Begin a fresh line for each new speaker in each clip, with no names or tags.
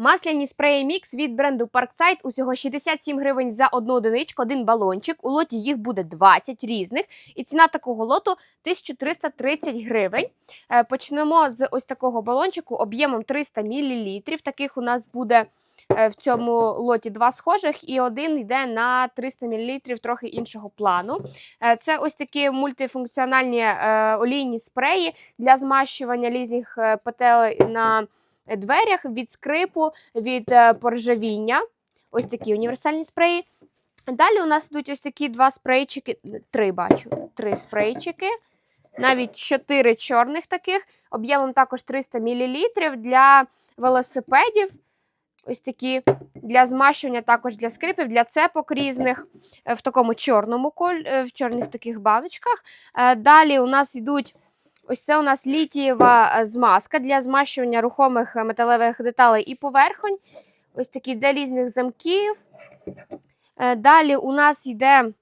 Масляні спреї мікс від бренду Parkside усього 67 гривень за одну одиничку, один балончик. У лоті їх буде 20 різних. І ціна такого лоту 1330 гривень. Е, Почнемо з ось такого балончику об'ємом 300 мл. Таких у нас буде е, в цьому лоті два схожих, і один йде на 300 мл трохи іншого плану. Е, Це ось такі мультифункціональні олійні спреї для змащування різних петель на дверях від скрипу, від е, поржавіння. Ось такі універсальні спреї. Далі у нас йдуть ось такі два спрейчики, три бачу, три спрейчики, навіть чотири чорних таких, об'ємом також 300 мл для велосипедів. Ось такі для змащування, також для скрипів, для цепок різних е, в такому чорному е, в чорних таких баночках. Далі у нас йдуть ось це у нас літієва е, змазка для змащування рухомих е, металевих деталей і поверхонь. Ось такі для різних замків. Е, Далі у нас йде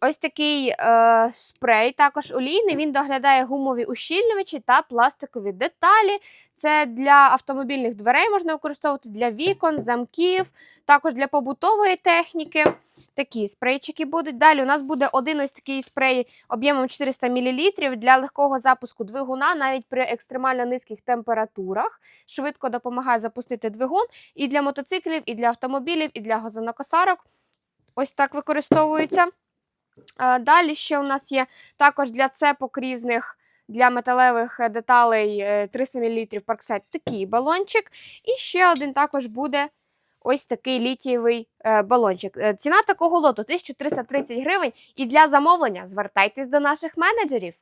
ось такий е, спрей, також олійний. Він доглядає гумові ущільнювачі та пластикові деталі. Це для автомобільних дверей можна використовувати для вікон, замків, також для побутової техніки. Такі спрейчики будуть. Далі у нас буде один ось такий спрей об'ємом 400 мл для легкого запуску двигуна, навіть при екстремально низьких температурах. Швидко допомагає запустити двигун і для мотоциклів, і для автомобілів, і для газонокосарок. Ось так використовується. Е, Далі ще у нас є також для цепок різних. Для металевих е, деталей е, 300 мл парксет такий балончик. І ще один також буде ось такий літієвий е, балончик. Е, Ціна такого лоту 1330 гривень. І для замовлення звертайтесь до наших менеджерів.